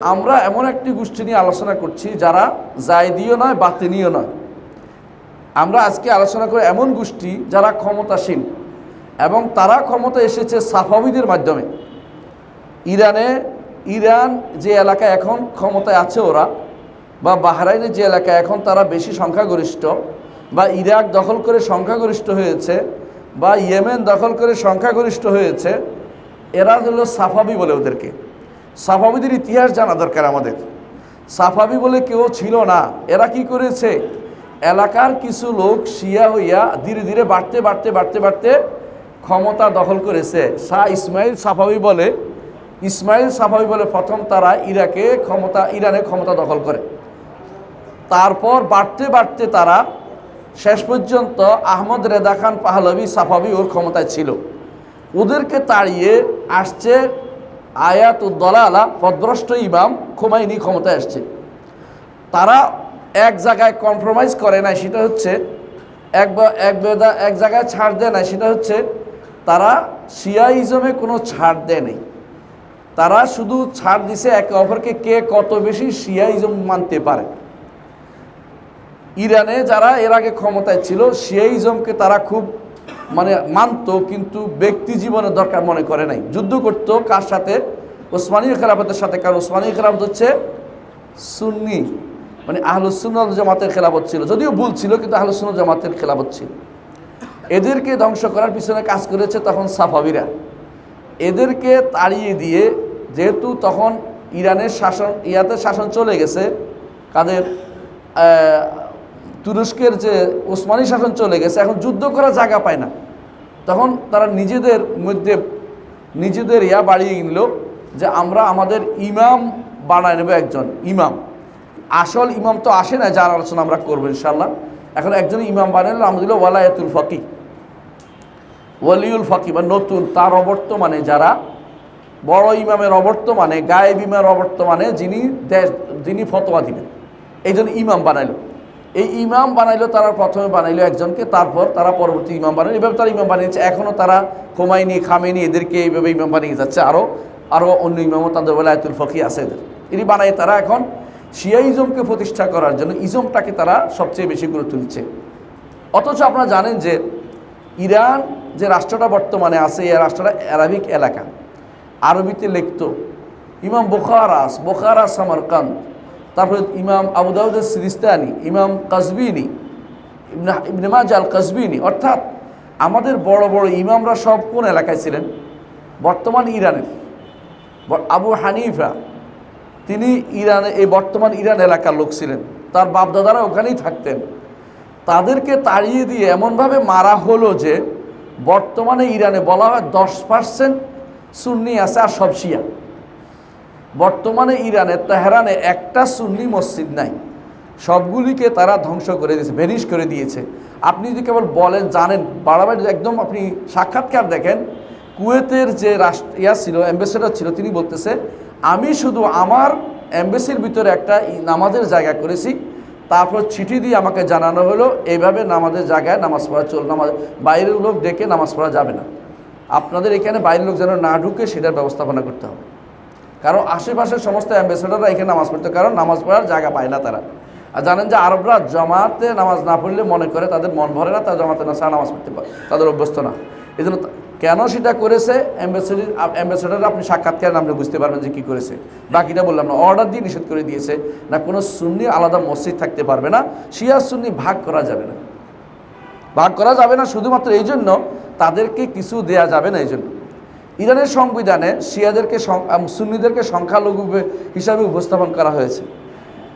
আমরা এমন একটি গোষ্ঠী নিয়ে আলোচনা করছি যারা জায়দিও নয় বাতিনীয় নয়। আমরা আজকে আলোচনা করে এমন গোষ্ঠী যারা ক্ষমতাসীন এবং তারা ক্ষমতা এসেছে সাফাবিদের মাধ্যমে। ইরানে, ইরান যে এলাকা এখন ক্ষমতায় আছে ওরা বা বাহরাইনের যে এলাকা এখন তারা বেশি সংখ্যাগরিষ্ঠ বা ইরাক দখল করে সংখ্যাগরিষ্ঠ হয়েছে বা ইয়েমেন দখল করে সংখ্যাগরিষ্ঠ হয়েছে, এরা হলো সাফাবি বলে ওদেরকে। সাফাবিদের ইতিহাস জানা দরকার আমাদের। সাফাবি বলে কেউ ছিল না। এরা কি করেছে? এলাকার কিছু লোক শিয়া হইয়া ধীরে ধীরে বাড়তে বাড়তে বাড়তে বাড়তে ক্ষমতা দখল করেছে। শাহ ইসমাইল সাফাবি বলে, ইসমাইল সাফাবি বলে প্রথম তারা ইরাকে ক্ষমতা, ইরানে ক্ষমতা দখল করে। তারপর বাড়তে বাড়তে তারা শেষ পর্যন্ত আহমদ রেদা খান পাহলবি সাফাবি ওর ক্ষমতায় ছিল। ওদেরকে তাড়িয়ে আসছে আয়াত উদ্দলালা পদভ্রষ্ট ইমাম খোমাইনি ক্ষমতায় আসছে। তারা এক জায়গায় কম্প্রোমাইজ করে নাই, সেটা হচ্ছে এক এক বেদা এক জায়গায় ছাড় দেয় না সেটা হচ্ছে তারা শিয়াইজমে কোনো ছাড় দেয় নেই। তারা শুধু ছাড় দিছে একে অপরকে কে কত বেশি শিয়াইজম মানতে পারে। ইরানে যারা এর আগে ক্ষমতায় ছিল, শিয়াইজমকে তারা খুব মানে মানতো, কিন্তু ব্যক্তি জীবনের দরকার মনে করে নাই। যুদ্ধ করতো কার সাথে? ওসমানীয় খেলাফতের সাথে, কারণ ওসমানীয় খেলাফত হচ্ছে সুন্নি। মানে আহলুসুন্নত জামাতের খেলাফত ছিল। যদিও ভুল ছিল, কিন্তু আহলুসুন্নত জামাতের খেলাফত ছিল। এদেরকে ধ্বংস করার পিছনে কাজ করেছে তখন সাফাবিরা। এদেরকে তাড়িয়ে দিয়ে, যেহেতু তখন ইরানের শাসন, ইয়াতে শাসন চলে গেছে, কাদের তুরস্কের যে ওসমানী শাসন চলে গেছে, এখন যুদ্ধ করা জায়গা পায় না। তখন তারা নিজেদের মধ্যে, নিজেদের ইয়া বাড়িয়ে নিল যে আমরা আমাদের ইমাম বানায় নেব একজন, ইমাম। আসল ইমাম তো আসে না, যার আলোচনা আমরা করব ইনশাল্লাহ এখন একজন ইমাম বানাইল আমাদের ওয়ালায়াতুল ফকি ওয়ালিউল ফকি বা নতুন, তার অবর্তমানে যারা বড় ইমামের অবর্তমানে, গায়েব ইমামের অবর্তমানে যিনি দেশ, যিনি ফতোয়া দিবেন, এই জন্য ইমাম বানাইলো। এই ইমাম বানাইলো, তারা প্রথমে বানাইলো একজনকে, তারপর তারা পরবর্তী ইমাম বানাইলো। এইভাবে তারা ইমাম বানিয়েছে। এখনও তারা খোমাইনি খামেনি এদেরকে এইভাবে ইমাম বানিয়ে যাচ্ছে। আরও আরও অন্য ইমামও তাদের ওলায়তুল ফকি আছে এদের। এটি বানাই তারা এখন শিয়া ইজমকে প্রতিষ্ঠা করার জন্য। ইজমটাকে তারা সবচেয়ে বেশি গুরুত্ব দিচ্ছে। অথচ আপনারা জানেন যে ইরান যে রাষ্ট্রটা বর্তমানে আছে, এই রাষ্ট্রটা অ্যারাবিক এলাকা। আরবিতে লিখত, ইমাম বোখারাস বোখারাস সামারকান্দ। তারপরে ইমাম আবুদাউদের সিরিস্তানি, ইমাম কাজবিনী, ইবনে ইবনে মাজ আল কাজবিনী অর্থাৎ আমাদের বড় বড় ইমামরা সব কোন এলাকায় ছিলেন? বর্তমান ইরানের। আবু হানিফা, তিনি ইরানে, এই বর্তমান ইরান এলাকার লোক ছিলেন। তার বাপদাদারা ওখানেই থাকতেন। তাদেরকে তাড়িয়ে দিয়ে এমনভাবে মারা হলো যে বর্তমানে ইরানে বলা হয় দশ পার্সেন্ট সুন্নি আছে আর সব শিয়া। বর্তমানে ইরানে, তেহরানে একটা সুন্নি মসজিদ নাই। সবগুলিকে তারা ধ্বংস করে দিয়েছে, ভেনিশ করে দিয়েছে। আপনি যদি কেবল বলেন, জানেন বাড়াবাড়ি একদম আপনি সাক্ষাৎকার দেখেন, কুয়েতের যে রাষ্ট্র ইয়া ছিল, অ্যাম্বাসেডর ছিল, তিনি বলতেছে, আমি শুধু আমার অ্যাম্বাসির ভিতরে একটা নামাজের জায়গা করেছি, তারপর চিঠি দিয়ে আমাকে জানানো হলো এইভাবে নামাজের জায়গায় নামাজ পড়া চল, নামাজ, বাইরের লোক ডেকে নামাজ পড়া যাবে না। আপনাদের এখানে বাইরের লোক যেন না ঢুকে, সেটার ব্যবস্থাপনা করতে হবে। কারণ আশেপাশের সমস্ত অ্যাম্বাসেডাররা এখানে নামাজ পড়তে, কারণ নামাজ পড়ার জায়গা পায় না তারা। আর জানেন যে আরবরা জমাতে নামাজ না পড়লে মনে করে তাদের মন ভরে না, তারা জমাতে না ছাড়া নামাজ পড়তে পারে, তাদের অভ্যস্ত না। এই জন্য কেন সেটা করেছে? অ্যাম্বাসেডার অ্যাম্বাসেডার আপনি সাক্ষাৎকার আপনি বুঝতে পারবেন যে কী করেছে। বাকিটা বললাম না, অর্ডার দিয়ে নিষেধ করে দিয়েছে না কোনো সুন্নি আলাদা মসজিদ থাকতে পারবে না, শিয়া সুন্নি ভাগ করা যাবে না। ভাগ করা যাবে না শুধুমাত্র এই জন্য তাদেরকে কিছু দেয়া যাবে না এই জন্য। ইরানের সংবিধানে শিয়াদেরকে সুন্নিদেরকে সংখ্যালঘু হিসাবে উপস্থাপন করা হয়েছে।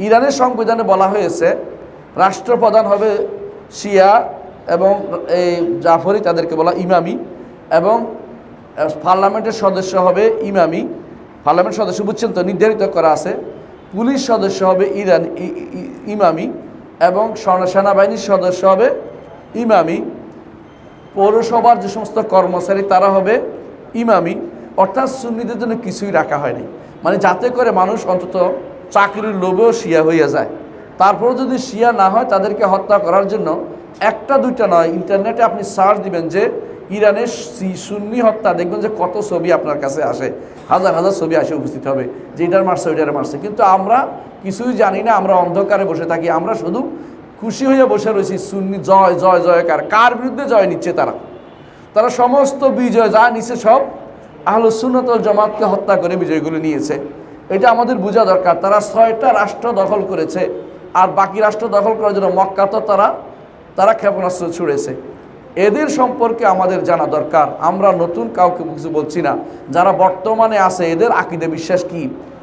ইরানের সংবিধানে বলা হয়েছে, রাষ্ট্রপ্রধান হবে শিয়া এবং এই জাফরি তাদেরকে বলা ইমামি এবং পার্লামেন্টের সদস্য হবে ইমামি। পার্লামেন্ট সদস্য বুঝছেন তো, নির্ধারিত করা আছে। পুলিশ সদস্য হবে ইরান ইমামি এবং সেনাবাহিনীর সদস্য হবে ইমামি। পৌরসভার যে সমস্ত কর্মচারী, তারা হবে ইমামি, অর্থাৎ সুন্নিদের জন্য কিছুই রাখা হয়নি। মানে যাতে করে মানুষ অন্তত চাকরির লোভেও শিয়া হইয়া যায়। তারপর যদি শিয়া না হয়, তাদেরকে হত্যা করার জন্য একটা দুইটা নয়, ইন্টারনেটে আপনি সার্চ দিবেন যে ইরানের সুন্নি হত্যা, দেখবেন যে কত ছবি আপনার কাছে আসে। হাজার হাজার ছবি আসে, উপস্থিত হবে, যে এটার মারছে, ওইটার মারছে। কিন্তু আমরা কিছুই জানি না, আমরা অন্ধকারে বসে থাকি। আমরা শুধু খুশি হয়ে বসে রয়েছি, সুন্নি জয় জয়, জয়কার। কার বিরুদ্ধে জয় নিচ্ছে তারা? তারা সমস্ত বিজয়, যা নিচ্ছে সব আহল সুন্নতল জামাতকে হত্যা করে বিজয়গুলো নিয়েছে। এটা আমাদের বোঝা দরকার। তারা ছয়টা রাষ্ট্র দখল করেছে আর বাকি রাষ্ট্র দখল করার জন্য মক্কা তো তারা তারা ক্ষেপণাস্ত্র ছুড়েছে। এদের সম্পর্কে আমাদের জানা দরকার। আমরা নতুন কাউকে কিছু বলছি না। যারা বর্তমানে আছে, এদের আকিদে বিশ্বাস কি?